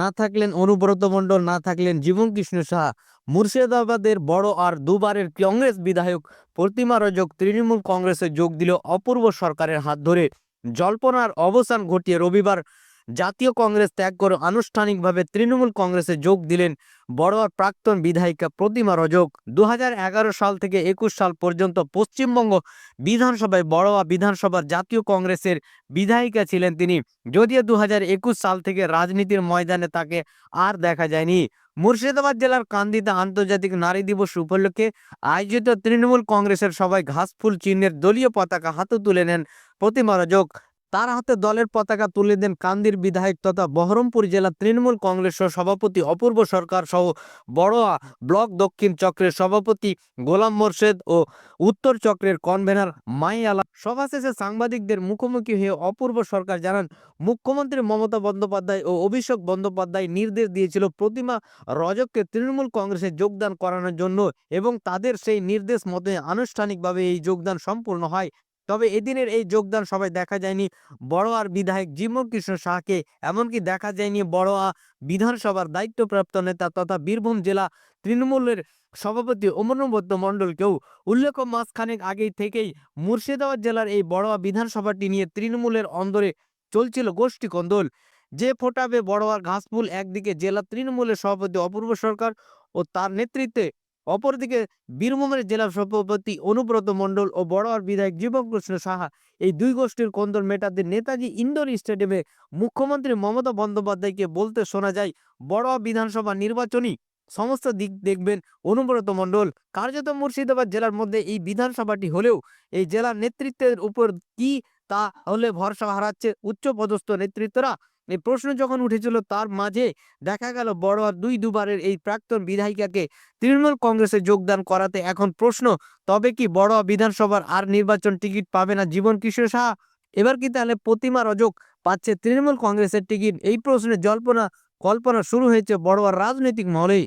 না থাকলেন অনুব্রত মণ্ডল, না থাকলেন জীবন কৃষ্ণ সাহা। মুর্শিদাবাদের বড় আর দুবারের কংগ্রেস বিধায়ক প্রতিমা রজক তৃণমূল কংগ্রেসে যোগ দিল অপূর্ব সরকারের হাত ধরে। জল্পনার অবসান ঘটিয়ে রবিবার জাতীয় কংগ্রেস ত্যাগ করে আনুষ্ঠানিকভাবে তৃণমূল কংগ্রেসে যোগ দিলেন বড়োয়ার প্রাক্তন বিধায়িকা প্রতিমা রজক। দু হাজার এগারো সাল থেকে একুশ সাল পর্যন্ত পশ্চিমবঙ্গ বিধানসভায় বড়োয়া বিধানসভার জাতীয় কংগ্রেসের বিধায়িকা ছিলেন তিনি। যদিও দু হাজার একুশ সাল থেকে রাজনীতির ময়দানে তাকে আর দেখা যায়নি। মুর্শিদাবাদ জেলার কান্দিতে আন্তর্জাতিক নারী দিবস উপলক্ষে আয়োজিত তৃণমূল কংগ্রেসের সবাই ঘাসফুল চিহ্নের দলীয় পতাকা হাতে তুলে নেন প্রতিমা রজক। তার হাতে দলের পতাকা তুলে দেন কান্দির বিধায়ক তথা বহরমপুর জেলা তৃণমূল কংগ্রেসের সভাপতি অপূর্ব সরকার সহ বড়োয়া ব্লক দক্ষিণ চক্রের সভাপতি গোলাম মোর্শেদ ও উত্তর চক্রের কনভেনার মাই আলা। সভা শেষে সাংবাদিকদের মুখোমুখি হয়ে অপূর্ব সরকার জানান, মুখ্যমন্ত্রী মমতা বন্দ্যোপাধ্যায় ও অভিষেক বন্দ্যোপাধ্যায় নির্দেশ দিয়েছিল প্রতিমা রজককে তৃণমূল কংগ্রেসে যোগদান করানোর জন্য এবং তাদের সেই নির্দেশ মতে আনুষ্ঠানিকভাবে এই যোগদান সম্পূর্ণ হয়। তবে এদিনের এই যোগদান সবাই দেখা যায়নি। বড়োয়ার বিধায়ক জীবন কৃষ্ণ শাহকে এমনকি দেখা যায়নি বড়োয়া বিধানসভার দায়িত্বপ্রাপ্ত নেতা তথা বীরভূম জেলা তৃণমূলের সভাপতি অমরবদ্য মণ্ডলকেও উল্লেখ্য মাসখানেক আগেই থেকেই মুর্শিদাবাদ জেলার এই বড়োয়া বিধানসভাটি নিয়ে তৃণমূলের অন্দরে চলছিল গোষ্ঠী কন্দল যে ফোটাবে বড়োয়ার ঘাসফুল একদিকে জেলা তৃণমূলের সভাপতি অপূর্ব সরকার ও তার নেতৃত্বে অপরদিকে বীরভূমের জেলা সভাপতি অনুব্রত মণ্ডল ও বড়োয়ার বিধায়ক জীবকৃষ্ণ সাহা এই দুই গোষ্ঠীর কন্দল মেটাতে নেতাজি ইন্ডোর স্টেডিয়ামে মুখ্যমন্ত্রী মমতা বন্দ্যোপাধ্যায়কে বলতে শোনা যায় বড়োয়া বিধানসভা নির্বাচনী সমস্ত দিক দেখবেন অনুব্রত মণ্ডল। কার্যত মুর্শিদাবাদ জেলার মধ্যে এই বিধানসভাটি হলেও এই জেলার নেতৃত্বের উপর কি তা হলে ভরসা হারাচ্ছে উচ্চ পদস্থ নেতৃত্বরা? এই প্রশ্ন যখন উঠেছিল, তার মাঝে দেখা গেল বড়োয়ার দুই দুবারের এই প্রাক্তন বিধায়িকাকে তৃণমূল কংগ্রেসে যোগদান করাতে এখন প্রশ্ন, তবে কি বড়োয়া বিধানসভার আর নির্বাচন টিকিট পাবে না জীবন কিশোর সাহা? এবার কি তাহলে প্রতিমা রজক পাচ্ছে তৃণমূল কংগ্রেসের টিকিট? এই প্রশ্নে জল্পনা, কল্পনা শুরু হয়েছে বড়োয়ার রাজনৈতিক মহলে